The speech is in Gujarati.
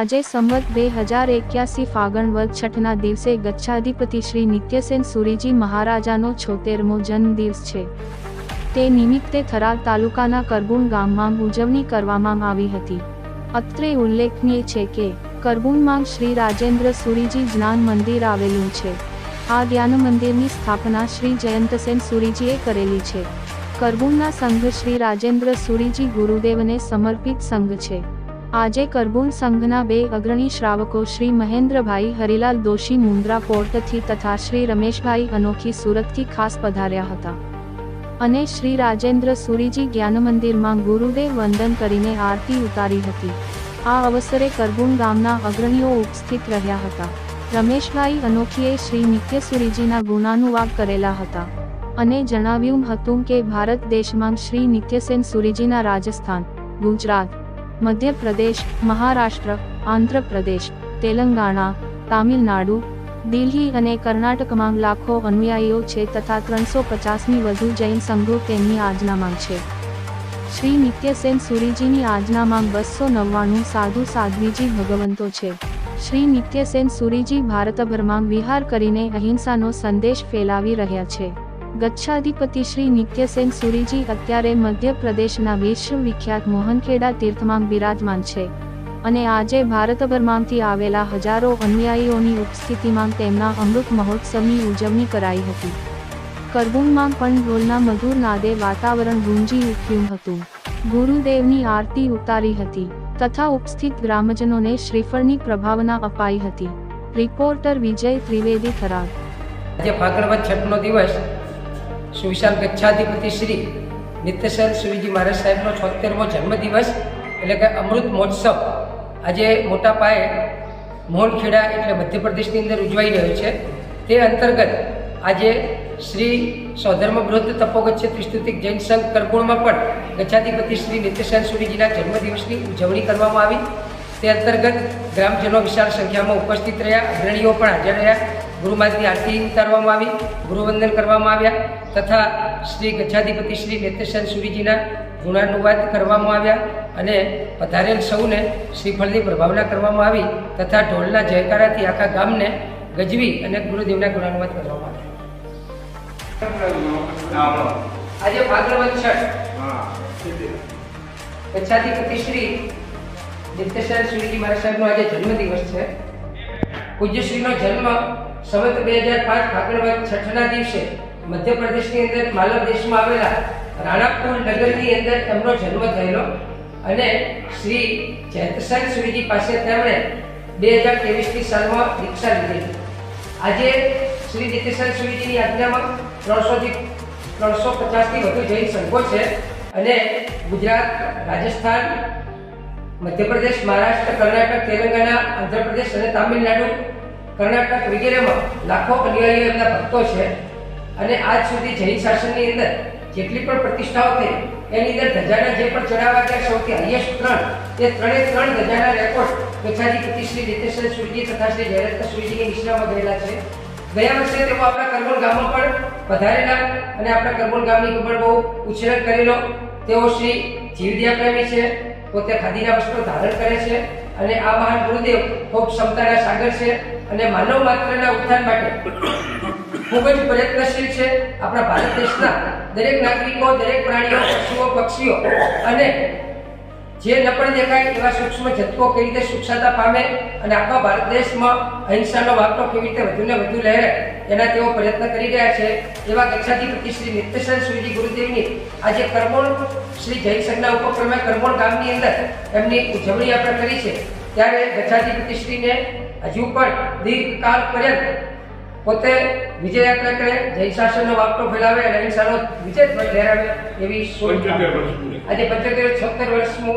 આજે સંવત બે હજાર એક્યાસી ફાગણ વર્ગ છઠના દિવસે ગચ્છાધિપતિ શ્રી નિત્યસેન સુરીજી મહારાજાનો છોતેરમો જન્મદિવસ છે. તે નિમિત્તે થરાદ તાલુકાના કરગુણ ગામમાં ઉજવણી કરવામાં આવી હતી. અત્રે ઉલ્લેખનીય છે કે, કરગુણમાં શ્રી રાજેન્દ્ર સુરીજી જ્ઞાન મંદિર આવેલું છે. આ ધ્યાન મંદિરની સ્થાપના શ્રી જયંતસેન સુરીજીએ કરેલી છે. કરગુણના સંઘ શ્રી રાજેન્દ્ર સુરીજી ગુરુદેવને સમર્પિત સંઘ છે. આજે કરબુન સંઘના બે અગ્રણી શ્રાવકો શ્રી મહેન્દ્રભાઈ હરિલાલ દોશી મુન્દ્રા પોર્ટથી તથા શ્રી રમેશભાઈ અનોખી સુરતથી ખાસ પધાર્યા હતા. અને શ્રી રાજેન્દ્ર સુરીજી જ્ઞાન મંદિરમાં ગુરુદેવ વંદન કરીને આરતી ઉતારી હતી. આ અવસરે કરબુન ગામના અગ્રણીઓ ઉપસ્થિત રહ્યા હતા. રમેશભાઈ અનોખીએ શ્રી નિત્ય સુરીજીના ગુણાનુવાદ કરેલા હતા. અને જણાવ્યું હતું કે ભારત દેશમાં શ્રી નિત્યસેન સુરીજીના રાજસ્થાન, ગુજરાત મધ્યપ્રદેશ, મહારાષ્ટ્ર, આંધ્રપ્રદેશ, તેલંગાણા, તામિલનાડુ, દિલ્હી અને કર્ણાટકમાં લાખો અનુયાયીઓ છે તથા ત્રણસો પચાસની વધુ જૈન સંઘો તેમની આજનામાં છે. શ્રી નિત્યસેન સુરીજીની આજનામાં બસો નવ્વાણું સાધુ સાધ્વીજી ભગવંતો છે. શ્રી નિત્યસેન સુરીજી ભારતભરમાં વિહાર કરીને અહિંસાનો સંદેશ ફેલાવી રહ્યા છે. ગચ્છાધિપતિ શ્રી નિત્યસેન સુરીજી અત્યારે મધ્યપ્રદેશના વિશ્વવિખ્યાત મોહનખેડા તીર્થમાં બિરાજમાન છે અને આજે ભારતભરમાંથી આવેલા હજારો અનુયાયીઓની ઉપસ્થિતિમાં તેમના અમૃત મહોત્સવની ઉજવણી કરાઈ હતી. કરબુંગમાં પણ ઢોલના મધુર નાદે વાતાવરણ ગુંજી ઉઠ્યું હતું. ગુરુદેવની આરતી ઉતારી હતી તથા ઉપસ્થિત ગ્રામજનોને શ્રીફળની પ્રભાવના અપાઈ હતી. રિપોર્ટર વિજય ત્રિવેદી થરાદ. આજે ફાગણવદ છઠનો દિવસ સુવિશાલ ગચ્છાધિપતિ શ્રી નિત્યસેન શ્રીજી મહારાજ સાહેબનો છોતેરમો જન્મદિવસ, એટલે કે અમૃત મહોત્સવ. આજે મોટા પાયે મોહનખેડા એટલે મધ્યપ્રદેશની અંદર ઉજવાઈ રહ્યો છે. તે અંતર્ગત આજે શ્રી સ્વધર્મ બૃહદ તપોગચ્છ ત્રિસ્તુતિક જૈન સંઘ કરકુણમાં પણ ગચ્છાધિપતિ શ્રી નિત્યસેન સુરીજીના જન્મદિવસની ઉજવણી કરવામાં આવી. તે અંતર્ગત ગ્રામજનો વિશાળ સંખ્યામાં ઉપસ્થિત રહ્યા. અગ્રણીઓ પણ હાજર રહ્યા. ગુરુમાતની આરતી ઉતારવામાં આવી ગુરુવંદન કરવામાં આવ્યા તથા શ્રી ગચ્છાધિપતિ શ્રી નેતેશન સુરીજીના ગુણાનુવાદ કરવામાં આવ્યા અને પધારેલ સૌને શ્રીફળની પ્રભાવના કરવામાં આવી તથા ઢોલના જયકારાથી આખા ગામને ગજવી અને ગુરુદેવના ગુણાનુવાદ કરવામાં આવ્યા. આજે ભાદ્રવદ છઠ. ગચ્છાધિપતિ શ્રી નિત્યસેન શ્રીજી મહારાજ સાહેબનો આજે જન્મદિવસ છે. પૂજ્યશ્રીનો જન્મ સંવત બે હજાર પાંચ ફાગણવદ છઠના દિવસે મધ્યપ્રદેશની અંદર માલવ દેશમાં આવેલા રાણાપુર નગરની અંદર એમનો જન્મ થયેલો અને શ્રી જયંતસેન શ્રીજી પાસે તેમણે બે હજાર ત્રેવીસની સાલમાં દીક્ષા લીધેલી આજે શ્રી નિત્યસેન શ્રીજીની આજ્ઞામાં ત્રણસોથી ત્રણસો પચાસથી વધુ જૈન સંઘો છે અને ગુજરાત, રાજસ્થાન મધ્યપ્રદેશ, મહારાષ્ટ્ર, કર્ણાટક, તેલંગાણા, આંધ્રપ્રદેશ અને તામિલનાડુ. કર્ણાટક વગેરેમાં લાખો અનુયાયીઓ એમના ભક્તો છે અને આજ સુધી જૈન શાસનની અંદર જેટલી પણ પ્રતિષ્ઠાઓ થઈ, એની અંદર ધજાના જે પણ ચડાવવા ગયા સૌથી હાઈએસ્ટ ત્રણ, એ ત્રણે ત્રણ ધજાના રેકોર્ડ ગચ્છાધિપતિ શ્રી નિત્યસેન સુરજી તથા શ્રી જયરત્ન સુરજીની નિશ્રામાં ગયેલા છે. ગયા વર્ષે તેઓ આપણા કરમોલ ગામમાં પણ પધારેલા અને આપણા કરમોલ ગામની પણ બહુ ઉછેર કરેલો. તેઓ શ્રી જીવદિયા પ્રેમી છે પોતે ખાદીના વસ્ત્રો ધારણ કરે છે અને આ મહાન ગુરુદેવ ખૂબ ક્ષમતાના સાગર છે અને માનવ માત્રના ઉત્થાન માટે ખૂબ જ પ્રયત્નશીલ છે. આપણા ભારત દેશના દરેક નાગરિકો, દરેક પ્રાણીઓ, પશુઓ, પક્ષીઓ અને જે ન પણ દેખાય એવા સૂક્ષ્મ જથ્થો કેવી રીતે સૂક્ષતા પામે અને આખા ભારત દેશમાં અહિંસાનો વાપરો કેવી રીતે વધુ ને વધુ લહેરે એના તેઓ પ્રયત્ન કરી રહ્યા છે એવા કક્ષાધિપતિ શ્રી નિત્યસન શ્રીજી ગુરુદેવની આજે કરમોણ શ્રી જૈન સંઘના ઉપક્રમે કરમોણ ગામની અંદર એમની ઉજવણી આપણે કરી છે ત્યારે ગચ્છાધિપતિ શ્રીને હજુ પણ દીર્ઘકાળ પર્યંત પોતે વિજય યાત્રા કરે જૈન શાસનનો વાપરો ફેલાવે અને અહિંસાનો વિજય લહેરાવે એવી. આજે પંચોતેર છોતેર વર્ષનું